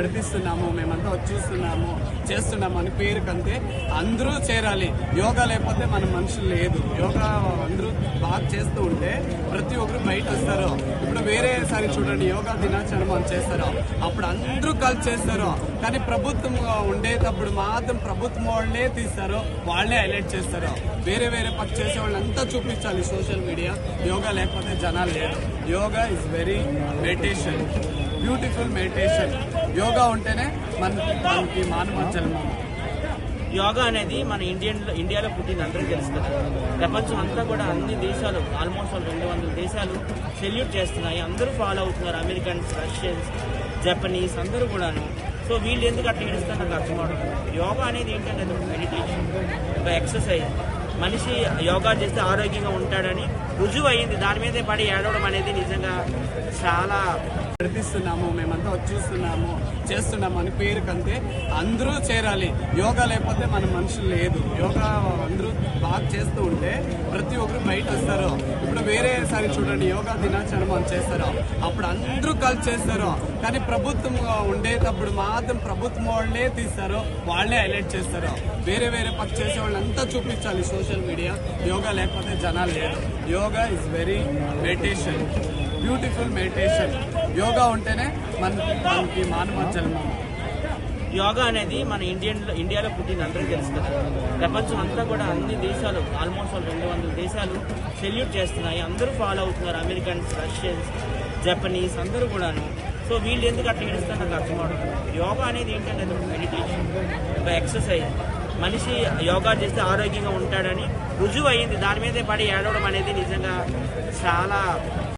నడిపిస్తున్నాము మేమంతా చూస్తున్నాము చేస్తున్నాము అని పేరు కంటే అందరూ చేరాలి. యోగా లేకపోతే మన మనుషులు లేదు. యోగా అందరూ బాగా చేస్తూ ఉంటే ప్రతి ఒక్కరు బయట వస్తారు వేరేసారి చూడండి యోగా దినాచరణ అని చేస్తారు? అప్పుడు అందరూ కలిసి చేస్తారు? కానీ ప్రభుత్వం ఉండేటప్పుడు మాత్రం ప్రభుత్వం వాళ్ళే తీస్తారు వాళ్ళే హైలైట్ చేస్తారు? వేరే వేరే పక్క చేసే వాళ్ళంతా చూపించాలి సోషల్ మీడియా. యోగా లేకపోతే జనాలు లేరు. Yoga is very meditation beautiful meditation yoga ఉంటేనే మన మనకి మానవ జన్మం యోగా అనేది మన ఇండియన్ ఇండియాలో పుట్టింది అందరికీ తెలుసు ప్రపంచం అంతా కూడా అన్ని దేశాలు ఆల్మోస్ట్ రెండు వందల దేశాలు సెల్యూట్ చేస్తున్నాయి. అందరూ ఫాలో అవుతున్నారు. అమెరికన్స్ రష్యన్స్ జపనీస్ అందరూ కూడాను. సో వీళ్ళు ఎందుకు అట్లా ఏడుస్తారు నాకు అర్థం అవడం యోగా అనేది ఏంటంటే మెడిటేషన్ ఒక ఎక్సర్సైజ్ మనిషి యోగా చేస్తే ఆరోగ్యంగా ఉంటాడని రుజువు అయింది దాని మీదే పడి ఏడవడం అనేది నిజంగా చాలా నడిపిస్తున్నాము మేమంతా చూస్తున్నాము చేస్తున్నాము అని పేరు కంటే అందరూ చేరాలి. యోగా లేకపోతే మన మనుషులు లేదు. యోగా అందరూ బాగా చేస్తూ ఉంటే ప్రతి ఒక్కరు బయట వస్తారు వేరేసారి చూడండి యోగా దినాచరణ అని చేస్తారు? అప్పుడు అందరూ కలిసి చేస్తారు? కానీ ప్రభుత్వం ఉండేటప్పుడు మాత్రం ప్రభుత్వం వాళ్ళే తీస్తారు వాళ్ళే హైలైట్ చేస్తారు? వేరే వేరే పక్క చేసే వాళ్ళంతా చూపించాలి సోషల్ మీడియా. యోగా లేకపోతే జనాలు లేరు. Yoga is very meditation beautiful meditation yoga ఉంటేనే మన మనకి మానవ జన్మం యోగా అనేది మన ఇండియన్ ఇండియాలో పుట్టింది అందరికీ తెలుసు కదా. ప్రపంచం అంతా కూడా అన్ని దేశాలు ఆల్మోస్ట్ రెండు వందల దేశాలు సెల్యూట్ చేస్తున్నాయి. అందరూ ఫాలో అవుతున్నారు. అమెరికన్స్ రష్యన్స్ జపనీస్ అందరూ కూడాను. సో వీళ్ళు ఎందుకు అట్లా ఏడుస్తారు నాకు అర్థం అవడం యోగా అనేది ఏంటంటే అది ఒక మెడిటేషన్ ఒక ఎక్సర్సైజ్ మనిషి యోగా చేస్తే ఆరోగ్యంగా ఉంటాడని రుజువు అయింది దాని మీదే పడి ఏడవడం అనేది నిజంగా చాలా